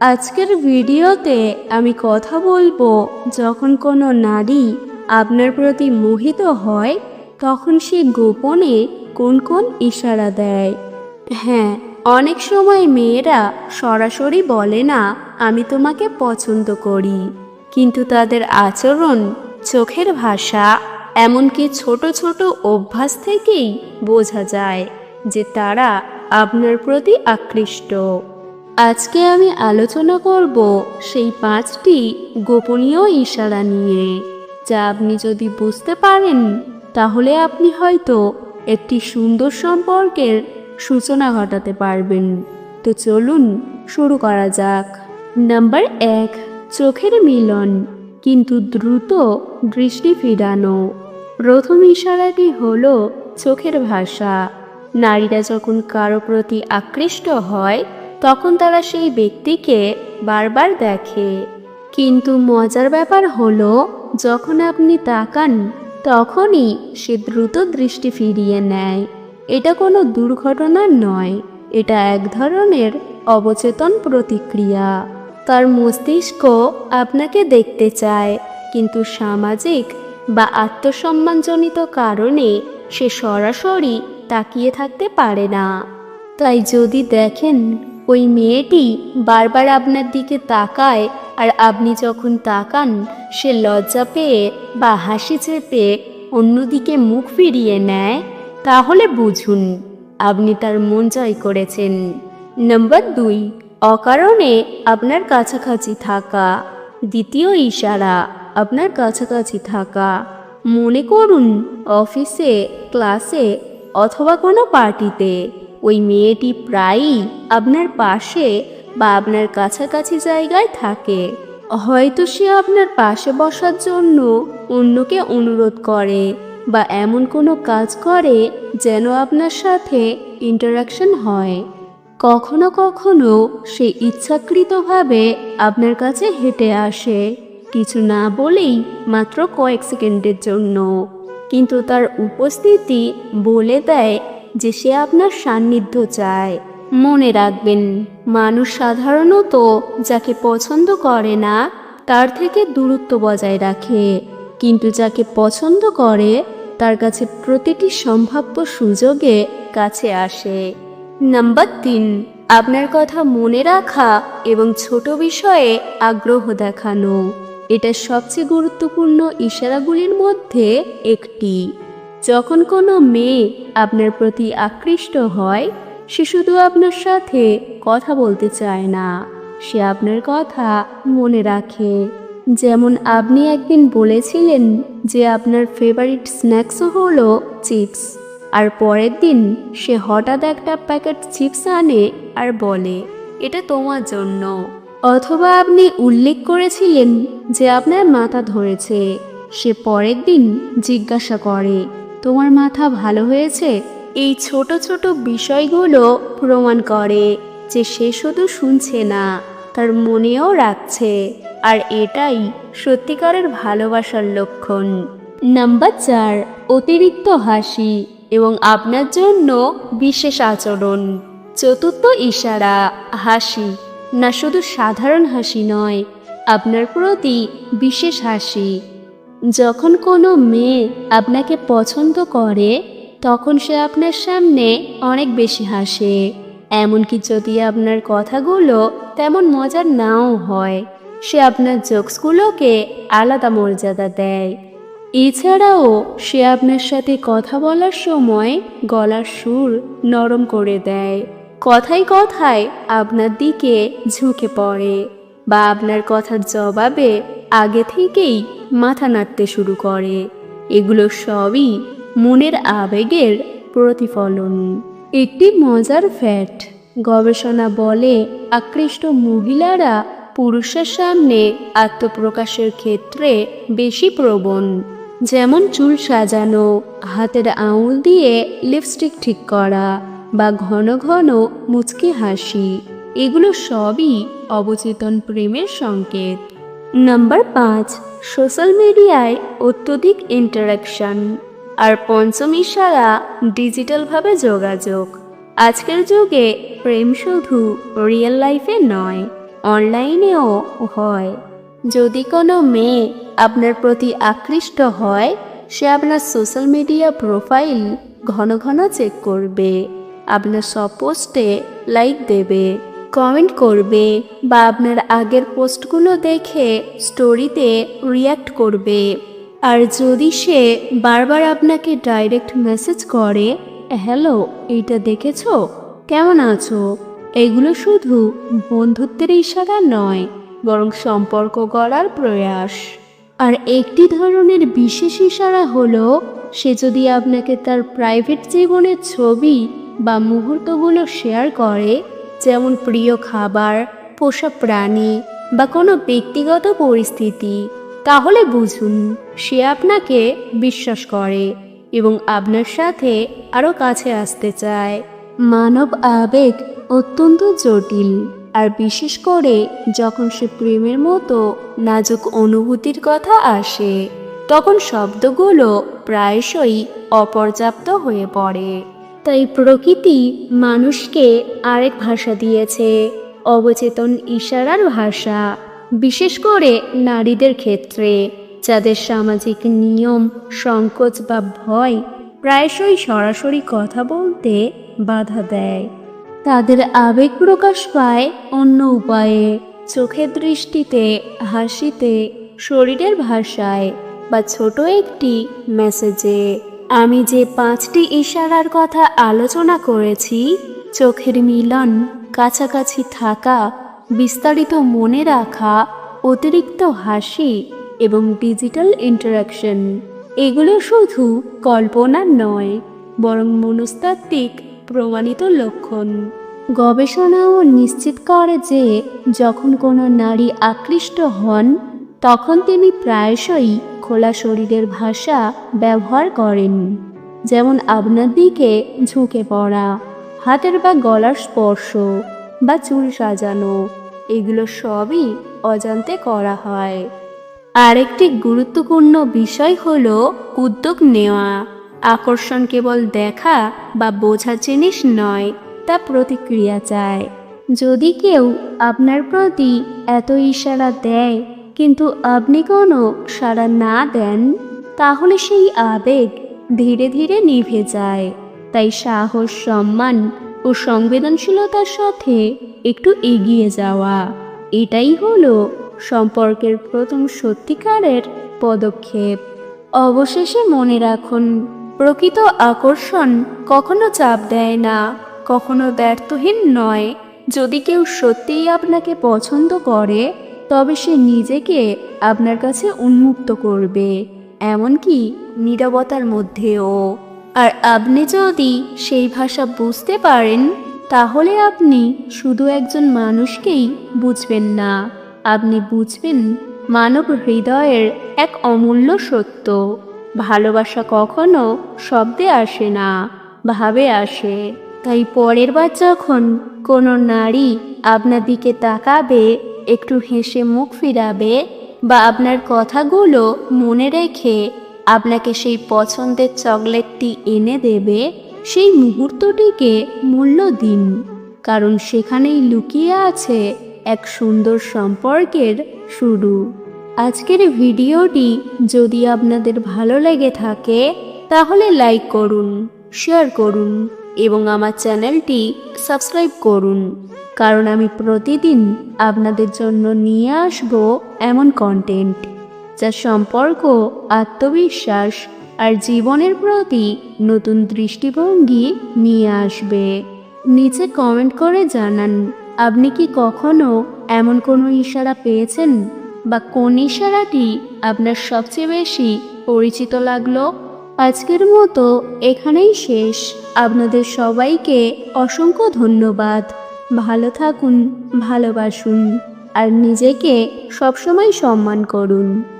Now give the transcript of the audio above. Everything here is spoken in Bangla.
আজকের ভিডিওতে আমি কথা বলব যখন কোনো নারী আপনার প্রতি মোহিত হয়, তখন সে গোপনে কোন কোন ইশারা দেয়। হ্যাঁ অনেক সময় মেয়েরা সরাসরি বলে না, আমি তোমাকে পছন্দ করি। কিন্তু তাদের আচরণ, চোখের ভাষা, এমনকি ছোট ছোট অভ্যাস থেকেই বোঝা যায় যে তারা আপনার প্রতি আকৃষ্ট। আজকে আমি আলোচনা করব সেই পাঁচটি গোপনীয় ইশারা নিয়ে। যা আপনি যদি বুঝতে পারেন, তাহলে আপনি হয়তো একটি সুন্দর সম্পর্কের সূচনা ঘটাতে পারবেন। তো চলুন শুরু করা যাক। নাম্বার এক, চোখের মিলন, কিন্তু দ্রুত দৃষ্টি ফিরানো। প্রথম ইশারাটি হল চোখের ভাষা। নারীরা যখন কারও প্রতি আকৃষ্ট হয় তখন তারা সেই ব্যক্তিকে বারবার দেখে। কিন্তু মজার ব্যাপার হলো, যখন আপনি তাকান, তখনই সে দ্রুত দৃষ্টি ফিরিয়ে নেয়। এটা কোনো দুর্ঘটনা নয়, এটা এক ধরনের অবচেতন প্রতিক্রিয়া। তার মস্তিষ্ক আপনাকে দেখতে চায়, কিন্তু সামাজিক বা আত্মসম্মানজনিত কারণে সে সরাসরি তাকিয়ে থাকতে পারে না। তাই যদি দেখেন ওই মেয়েটি বারবার আপনার দিকে তাকায় আর আপনি যখন তাকান, সে লজ্জা পেয়ে বা হাসি চেপে অন্যদিকে মুখ ফিরিয়ে নেয়, তাহলে বুঝুন আপনি তার মন জয় করেছেন। নম্বর দুই, অকারণে আপনার কাছাকাছি থাকা। দ্বিতীয় ইশারা, আপনার কাছাকাছি থাকা। মনে করুন, অফিসে, ক্লাসে অথবা কোনো পার্টিতে। ওই মেয়েটি প্রায়ই আপনার পাশে বা আপনার কাছাকাছি জায়গায় থাকে। হয়তো সে আপনার পাশে বসার জন্য অন্যকে অনুরোধ করে বা এমন কোনো কাজ করে যেন আপনার সাথে ইন্টারাকশন হয়। কখনো কখনো সে ইচ্ছাকৃতভাবে আপনার কাছে হেঁটে আসে, কিছু না বলেই মাত্র কয়েক সেকেন্ডের জন্য। কিন্তু তার উপস্থিতি বলে দেয় যে সে আপনার সান্নিধ্য চায়। মনে রাখবেন, মানুষ সাধারণত যাকে পছন্দ করে না, তার থেকে দূরত্ব বজায় রাখে। কিন্তু যাকে পছন্দ করে, তার কাছে প্রতিটি সম্ভাব্য সুযোগে কাছে আসে। নাম্বার তিন, আপনার কথা মনে রাখা এবং ছোট বিষয়ে আগ্রহ দেখানো। এটা সবচেয়ে গুরুত্বপূর্ণ ইশারাগুলির মধ্যে একটি। যখন কোনো মেয়ে আপনার প্রতি আকৃষ্ট হয়, সে শুধু আপনার সাথে কথা বলতে চায় না। সে আপনার কথা মনে রাখে। যেমন আপনি একদিন বলেছিলেন যে আপনার ফেভারিট স্ন্যাক্সও হলো চিপস আর পরের দিন সে হঠাৎ একটা প্যাকেট চিপস আনে আর বলে, এটা তোমার জন্য। অথবা আপনি উল্লেখ করেছিলেন যে আপনার মাথা ধরেছে। সে পরের দিন জিজ্ঞাসা করে তোমার মাথা ভালো হয়েছে? এই ছোট ছোট বিষয়গুলো প্রমাণ করে যে সে শুধু শুনছে না, তার মনেও রাখছে। আর এটাই সত্যিকারের ভালোবাসার লক্ষণ। নাম্বার চার, অতিরিক্ত হাসি এবং আপনার জন্য বিশেষ আচরণ। চতুর্থ ইশারা, হাসি। না শুধু সাধারণ হাসি নয়, আপনার প্রতি বিশেষ হাসি। যখন কোনো মেয়ে আপনাকে পছন্দ করে, তখন সে আপনার সামনে অনেক বেশি হাসে। এমনকি যদি আপনার কথাগুলো তেমন মজার নাও হয়, সে আপনার জোকসগুলোকে আলাদা মর্যাদা দেয়। এছাড়াও, সে আপনার সাথে কথা বলার সময় গলার সুর নরম করে দেয়। কথায় কথায় আপনার দিকে ঝুঁকে পড়ে বা আপনার কথার জবাবে আগে থেকেই মাথা নাড়তে শুরু করে। এগুলো সবই মনের আবেগের প্রতিফলন। একটি মজার ফ্যাট গবেষণা বলে আকৃষ্ট মহিলারা পুরুষের সামনে আত্মপ্রকাশের ক্ষেত্রে বেশি প্রবণ। যেমন চুল সাজানো, হাতের আঙুল দিয়ে লিপস্টিক ঠিক করা বা ঘন ঘন মুচকি হাসি, এগুলো সবই অবচেতন প্রেমের সংকেত। নাম্বার পাঁচ সোশ্যাল মিডিয়ায় অত্যধিক ইন্টারাকশন আর পঞ্চম ইশারা ডিজিটালভাবে যোগাযোগ। আজকের যুগে প্রেম শুধু রিয়েল লাইফে নয় অনলাইনেও হয়। যদি কোনো মেয়ে আপনার প্রতি আকৃষ্ট হয়, সে আপনার সোশ্যাল মিডিয়া প্রোফাইল ঘন ঘন চেক করবে। আপনার সব পোস্টে লাইক দেবে। কমেন্ট করবে বা আপনার আগের পোস্টগুলো দেখে স্টোরিতে রিয়্যাক্ট করবে। আর যদি সে বারবার আপনাকে ডাইরেক্ট মেসেজ করে হ্যালো এইটা দেখেছ? কেমন আছো? এগুলো শুধু বন্ধুত্বের ইশারা নয়, বরং সম্পর্ক গড়ার প্রয়াস। আর একটি ধরনের বিশেষ ইশারা হলো, সে যদি আপনাকে তার প্রাইভেট জীবনের ছবি বা মুহূর্তগুলো শেয়ার করে যেমন প্রিয় খাবার, পোষা প্রাণী বা কোনো ব্যক্তিগত পরিস্থিতি, তাহলে বুঝুন সে আপনাকে বিশ্বাস করে এবং আপনার সাথে আরও কাছে আসতে চায়। মানব আবেগ অত্যন্ত জটিল আর বিশেষ করে যখন সে প্রেমের মতো নাজুক অনুভূতির কথা আসে, তখন শব্দগুলো প্রায়শই অপর্যাপ্ত হয়ে পড়ে। তাই প্রকৃতি মানুষকে আরেক ভাষা দিয়েছে, অবচেতন ইশারার ভাষা, বিশেষ করে নারীদের ক্ষেত্রে, যাদের সামাজিক নিয়ম, সংকোচ বা ভয় প্রায়শই সরাসরি কথা বলতে বাধা দেয়। তাদের আবেগ প্রকাশ পায় অন্য উপায়ে, চোখের দৃষ্টিতে, হাসিতে, শরীরের ভাষায় বা ছোট একটি মেসেজে। আমি যে পাঁচটি ইশারার কথা আলোচনা করেছি, চোখের মিলন, কাছাকাছি থাকা, বিস্তারিত মনে রাখা, অতিরিক্ত হাসি এবং ডিজিটাল ইন্টারাকশন, এগুলো শুধু কল্পনা নয়, বরং মনস্তাত্ত্বিক প্রমাণিত লক্ষণ। গবেষণাও নিশ্চিত করে যে যখন কোনো নারী আকৃষ্ট হন, তখন তিনি প্রায়শই খোলা শরীরের ভাষা ব্যবহার করেন। যেমন আপনার দিকে ঝুঁকে পড়া, হাতের বা গলার স্পর্শ বা চুল সাজানো, এগুলো সবই অজান্তে করা হয়। আরেকটি গুরুত্বপূর্ণ বিষয় হল উদ্যোগ নেওয়া। আকর্ষণ কেবল দেখা বা বোঝার জিনিস নয়, তা প্রতিক্রিয়া চায়। যদি কেউ আপনার প্রতি এত ইশারা দেয় কিন্তু আপনি কোনো সাড়া না দেন, তাহলে সেই আবেগ ধীরে ধীরে নিভে যায়। তাই সাহস, সম্মান ও সংবেদনশীলতার সাথে একটু এগিয়ে যাওয়া, এটাই হলো সম্পর্কের প্রথম সত্যিকারের পদক্ষেপ। অবশেষে মনে রাখুন, প্রকৃত আকর্ষণ কখনো চাপ দেয় না, কখনো ব্যর্থহীন নয়। যদি কেউ সত্যিই আপনাকে পছন্দ করে তবে সে নিজেকে আপনার কাছে উন্মুক্ত করবে, এমনকি নীরবতার মধ্যেও। আর আপনি যদি সেই ভাষা বুঝতে পারেন, তাহলে আপনি শুধু একজন মানুষকেই বুঝবেন না, আপনি বুঝবেন মানব হৃদয়ের এক অমূল্য সত্য। ভালোবাসা কখনো শব্দে আসে না, ভাবে আসে। তাই পরের বার যখন কোনো নারী আপনার দিকে তাকাবে একটু হেসে মুখ ফিরাবে বা আপনার কথাগুলো মনে রেখে আপনাকে সেই পছন্দের চকলেটটি এনে দেবে, সেই মুহূর্তটিকে মূল্য দিন। কারণ সেখানেই লুকিয়ে আছে এক সুন্দর সম্পর্কের শুরু। আজকের ভিডিওটি যদি আপনাদের ভালো লেগে থাকে, তাহলে লাইক করুন, শেয়ার করুন এবং আমার চ্যানেলটি সাবস্ক্রাইব করুন। কারণ আমি প্রতিদিন আপনাদের জন্য নিয়ে আসব এমন কন্টেন্ট যা সম্পর্ক, আত্মবিশ্বাস আর জীবনের প্রতি নতুন দৃষ্টিভঙ্গি নিয়ে আসবে। নিচে কমেন্ট করে জানান, আপনি কি কখনো এমন কোনো ইশারা পেয়েছেন? বা কোন ইশারাটি আপনার সবচেয়ে বেশি পরিচিত লাগল? আজকের মতো এখানেই শেষ। আপনাদের সবাইকে অসংখ্য ধন্যবাদ। ভালো থাকুন ভালোবাসুন আর নিজেকে সবসময় সম্মান করুন।